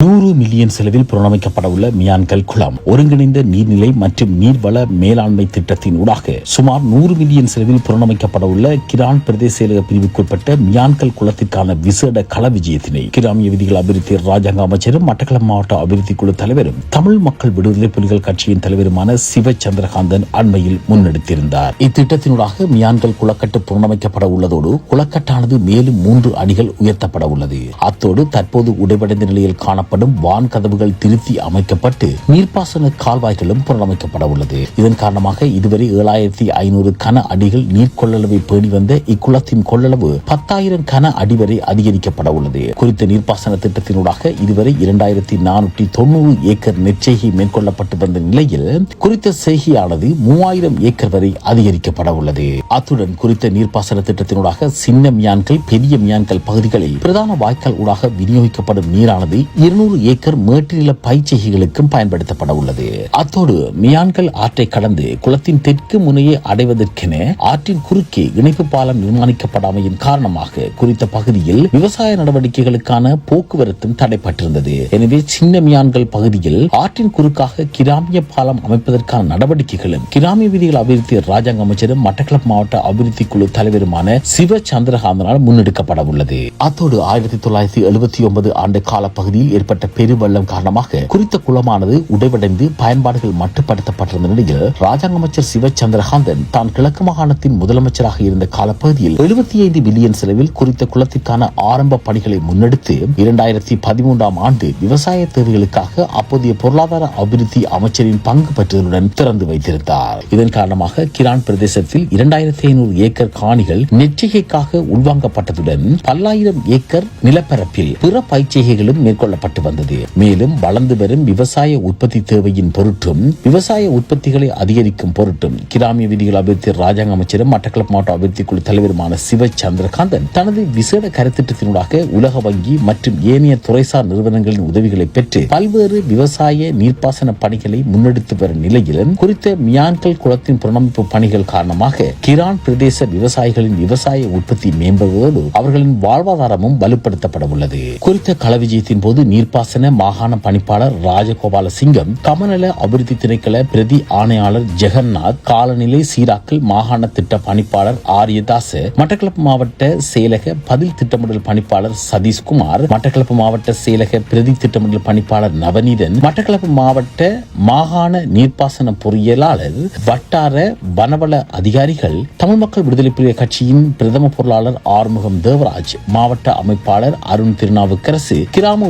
நூறு மில்லியன் செலவில் புனரமைக்கப்பட உள்ள மியான்கல் குளம் ஒருங்கிணைந்த நீர்நிலை மற்றும் நீர்வள மேலாண்மை திட்டத்தின் ஊடாக சுமார் நூறு மில்லியன் செலவில் புனரமைக்கப்பட உள்ள கிரான் பிரதேச செயலக பிரிவுக்குட்பட்ட மியான்கல் குளத்திற்கான விசேட கள விஜயத்தினை கிராமிய விதிகள் அபிவிருத்தி ராஜாங்க அமைச்சரும் மட்டக்களம் மாவட்ட அபிவிருத்தி குழு தலைவரும் தமிழ் மக்கள் விடுதலை புலிகள் கட்சியின் தலைவருமான சிவ சந்திரகாந்தன் அண்மையில் முன்னெடுத்திருந்தார். இத்திட்டத்தினூடாக மியான்கல் குளக்கட்டு புனரமைக்கப்பட உள்ளதோடு குளக்கட்டானது மேலும் மூன்று அடிகள் உயர்த்தப்பட உள்ளது அத்தோடு தற்போது உடைவடைந்த நிலையில் காணப்படும் வான் கதவுகள் திருத்தி அமைக்கப்பட்டு நீர்ப்பாசன கால்வாய்களும் புனரமைக்கப்பட உள்ளது. இதன் காரணமாக இதுவரை ஏழாயிரத்தி ஐநூறு கன அடிகள் நீர் கொள்ளளவை பேணி வந்த இக்குளத்தின் கொள்ளளவு பத்தாயிரம் கன அடி வரை அதிகரிக்கப்பட உள்ளது. குறித்த நீர்ப்பாசன திட்டத்தினூடாக இதுவரை இரண்டாயிரத்தி நானூற்றி தொண்ணூறு ஏக்கர் நெற்செய்கை மேற்கொள்ளப்பட்டு வந்த நிலையில் குறித்த செய்கையானது மூவாயிரம் ஏக்கர் வரை அதிகரிக்கப்பட உள்ளது. அத்துடன் குறித்த நீர்ப்பாசன திட்டத்தினூடாக சின்ன மியான்கள் பெரிய மியான்கள் பகுதிகளில் பிரதான வாய்க்கால் ஊடாக விநியோகிக்கப்படும் நீரானது இருநூறு ஏக்கர் மேட்டுநில பயிற்சிகளுக்கும் பயன்படுத்தப்பட உள்ளது. அத்தோடு மியான்கள் ஆற்றை கடந்து குளத்தின் தெற்கு முனையை அடைவதற்கென ஆற்றின் குறுக்கே இணைப்பு பாலம் நிர்மாணிக்கப்படாமையின் காரணமாக குறித்த பகுதியில் விவசாய நடவடிக்கைகளுக்கான போக்குவரத்தும் தடைப்பட்டிருந்தது. எனவே சின்ன மியான்கள் பகுதியில் ஆற்றின் குறுக்காக கிராமிய பாலம் அமைப்பதற்கான நடவடிக்கைகளும் கிராமிய விதிகள் அபிவிருத்தி ராஜாங்க அமைச்சரும் மட்டக்களப்பு மாவட்ட அபிவிருத்தி குழு தலைவருமான சிவ சந்திரகாந்தனால் முன்னெடுக்கப்பட உள்ளது. அத்தோடு ஆயிரத்தி தொள்ளாயிரத்தி எழுபத்தி ஒன்பது ஆண்டு காலப்பகுதியில் ஏற்பட்ட பெருவெள்ளம் காரணமாக குறித்த குளமானது உடைவடைந்து பயன்பாடுகள் மட்டுப்படுத்தப்பட்டிருந்த நிலையில் ராஜாங்க அமைச்சர் சிவ சந்திரகாந்தன் தான் கிழக்கு மாகாணத்தின் முதலமைச்சராக இருந்த காலப்பகுதியில் எழுபத்தி ஐந்து பில்லியன் செலவில் குறித்த குளத்திற்கான ஆரம்ப பணிகளை முன்னெடுத்து இரண்டாயிரத்தி பதிமூன்றாம் ஆண்டு விவசாய தேவைகளுக்காக அப்போதைய பொருளாதார அபிவிருத்தி அமைச்சரின் பங்கு பெற்றதுடன் திறந்து வைத்திருந்தார். இதன் காரணமாக கிரான் பிரதேசத்தில் இரண்டாயிரத்தி ஐநூறு ஏக்கர் காணிகள் நெச்சிகைக்காக உள்வாங்கப்பட்டதுடன் பல்லாயிரம் ஏக்கர் நிலப்பரப்பில் பிற பயிற்சிகைகளும் மேற்கொள்ளப்பட்டு வந்தது. மேலும் வளர்ந்து வரும் விவசாய உற்பத்தி தேவையின் பொருட்டும் விவசாய உற்பத்திகளை அதிகரிக்கும் பொருட்டும் கிராமிய விதிகள் அபிவிருத்தி ராஜாங்க அமைச்சரும் மட்டக்களப்பு மாவட்ட அபிவிருத்தி குழு தலைவருமான சிவ சந்திரகாந்தன் தனது விசேட கருத்திட்டத்தினூடாக உலக வங்கி மற்றும் ஏனைய துறைசார் நிறுவனங்களின் உதவிகளை பெற்று பல்வேறு விவசாய நீர்ப்பாசன பணிகளை முன்னெடுத்து வரும் நிலையிலும் குறித்த மியான்கல் குளத்தின் புனரமைப்பு பணிகள் காரணமாக கிரான் பிரதேச விவசாயிகளின் விவசாய உற்பத்தி மேம்படுவதோடு அவர்களின் வாழ்வாதாரமும் வலுப்படுத்தப்பட உள்ளது. குறித்த கள விஜயத்தின் போது நீர்ப்பாசன மாகாண பணிப்பாளர் ராஜகோபால சிங்கம் கமநல அபிவிருத்தி திணைக்கள பிரதி ஆணையாளர் ஜெகநாத் காலநிலை சீராக்கல் மாகாண திட்ட பணிப்பாளர் ஆரியதாஸ் மட்டக்களப்பு மாவட்ட செயலக பதில் திட்டமிடல் பணிப்பாளர் சதீஷ்குமார் மட்டக்களப்பு மாவட்ட செயலக பிரதி திட்டமிடல் பணிப்பாளர் நவநீதன் மட்டக்களப்பு மாவட்ட மாகாண நீர்ப்பாசன பொறியியலாளர் வட்டார வனவள அதிகாரிகள் தமிழ் மக்கள் விடுதலை புலிகள் கட்சியின் பிரதம பொருளாளர் ஆறுமுகம் தேவராஜ் மாவட்ட அமைப்பாளர் அருண் திருநாவுக்கரசு கிராம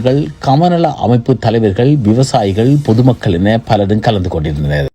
உத்தியோகஸ்தர்கள் கமநல அமைப்பு தலைவர்கள் விவசாயிகள் பொதுமக்கள் என பலரும் கலந்து கொண்டிருந்தனர்.